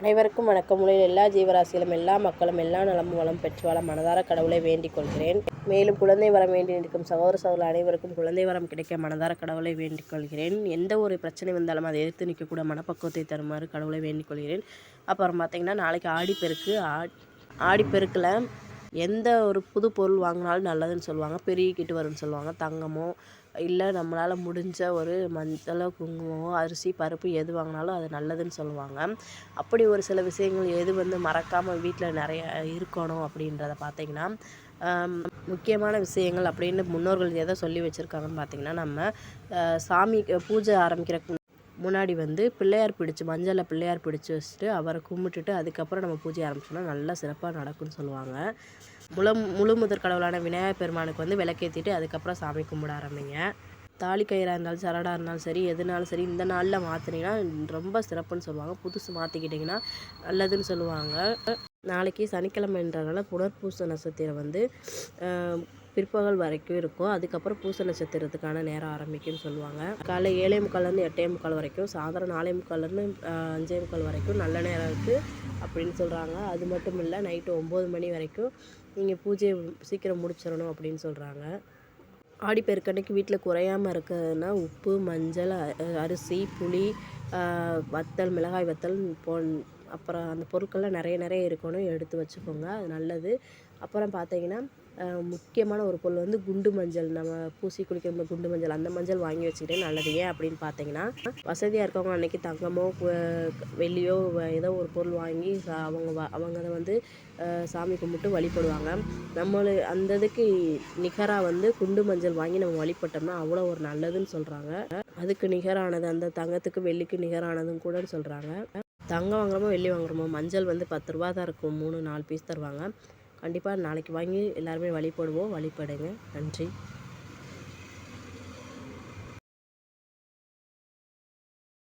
அனைவருக்கும் வணக்கம். உலகில் எல்லா ஜீவராசிகளும் எல்லா மக்களும் எல்லா நலமும் வளம் பெற்று வாழ மனதார கடவுளை வேண்டிக் கொள்கிறேன். மேலும் குழந்தை வரம் வேண்டி நிற்கும் சகோதர சகோதர அனைவருக்கும் குழந்தை வரம் கிடைக்க மனதார கடவுளை வேண்டிக் கொள்கிறேன். எந்த ஒரு பிரச்சனை வந்தாலும் அதை எதிர்த்து நிற்கக்கூட மனப்பக்குவத்தை தருமாறு கடவுளை வேண்டிக் கொள்கிறேன். அப்புறம் பார்த்தீங்கன்னா நாளைக்கு ஆடிப்பெருக்கு ஆடி ஆடிப்பெருக்கில் எந்த ஒரு புது பொருள் வாங்கினாலும் நல்லதுன்னு சொல்லுவாங்க பெருகிக்கிட்டு வரும்னு சொல்லுவாங்க தங்கமோ இல்லை நம்மளால் முடிஞ்ச ஒரு மஞ்சளோ குங்குமமோ அரிசி பருப்பு எது வாங்கினாலும் அது நல்லதுன்னு சொல்லுவாங்க. அப்படி ஒரு சில விஷயங்கள் எது வந்து மறக்காமல் வீட்டில் நிறைய இருக்கணும் அப்படின்றத பார்த்தீங்கன்னா முக்கியமான விஷயங்கள் அப்படின்னு முன்னோர்கள் எதை சொல்லி வச்சுருக்காங்கன்னு பார்த்திங்கன்னா நம்ம சாமி சாமிக்கு பூஜை ஆரம்பிக்கிற முன்னாடி வந்து பிள்ளையார் பிடிச்சி மஞ்சளில் பிள்ளையார் பிடிச்சி வச்சுட்டு அவரை கும்பிட்டுட்டு அதுக்கப்புறம் நம்ம பூஜை ஆரம்பிச்சோம்னா நல்லா சிறப்பாக நடக்கும்னு சொல்லுவாங்க. முழு முழு முதற் கடவுளான விநாயகர் பெருமானுக்கு வந்து விளக்கேற்றிட்டு அதுக்கப்புறம் சாமி கும்பிட ஆரம்பிங்க. தாலி கயிறாக இருந்தாலும் சரடாக இருந்தாலும் சரி எதுனாலும் சரி இந்த நாளில் மாற்றினீங்கன்னா ரொம்ப சிறப்புன்னு சொல்லுவாங்க. புதுசு மாற்றிக்கிட்டிங்கன்னா நல்லதுன்னு சொல்லுவாங்க. நாளைக்கு சனிக்கிழமைன்றனால புனர்பூச நட்சத்திரம் வந்து பிற்பகல் வரைக்கும் இருக்கும். அதுக்கப்புறம் பூச நட்சத்திரத்துக்கான நேரம் ஆரம்பிக்கும்னு சொல்லுவாங்க. காலை ஏழே முக்கால்லேருந்து எட்டே முக்கால் வரைக்கும் சாயந்தரம் நாலே முக்கால்லேருந்து அஞ்சே முக்கால் வரைக்கும் நல்ல நேரம் இருக்குது அப்படின்னு சொல்கிறாங்க அது மட்டும் இல்லை நைட்டு ஒம்பது மணி வரைக்கும் நீங்கள் பூஜையை சீக்கிரம் முடிச்சிடணும் அப்படின்னு சொல்கிறாங்க ஆடிப்பெருக்கன்னைக்கு வீட்டில் குறையாமல் இருக்கிறதுனா உப்பு மஞ்சள் அ- அரிசி புளி வத்தல் மிளகாய் வத்தல் போன் அப்புறம் அந்த பொருட்கள்லாம் நிறைய நிறைய இருக்கணும். எடுத்து வச்சுக்கோங்க. அது நல்லது. அப்புறம் பார்த்தீங்கன்னா முக்கியமான ஒரு பொருள் வந்து குண்டு மஞ்சள். நம்ம பூசி குளிக்கிற குண்டு மஞ்சள். அந்த மஞ்சள் வாங்கி வச்சுக்கிட்டே நல்லது. ஏன் அப்படின்னு பார்த்தீங்கன்னா வசதியாக இருக்கவங்க அன்னைக்கு தங்கமோ வெள்ளியோ ஏதோ ஒரு பொருள் வாங்கி சா- அவங்க அவங்க அதை வந்து சாமி கும்பிட்டு வழிபடுவாங்க. நம்மளு அந்த இதுக்கு நிகராக வந்து குண்டு மஞ்சள் வாங்கி நம்ம வழிபட்டோம்னா அவ்வளோ ஒரு நல்லதுன்னு சொல்கிறாங்க அதுக்கு நிகரானது அந்த தங்கத்துக்கு வெள்ளிக்கு நிகரானதும் கூடன்னு சொல்கிறாங்க தங்கம் வாங்குறோமோ வெள்ளி வாங்குறோமோ? மஞ்சள் வந்து பத்து ரூபா தான் இருக்கும். மூணு நாலு பீஸ் தருவாங்க. கண்டிப்பாக நாளைக்கு வாங்கி எல்லாருமே வழிபடுவோம் வழிபடுங்க. நன்றி.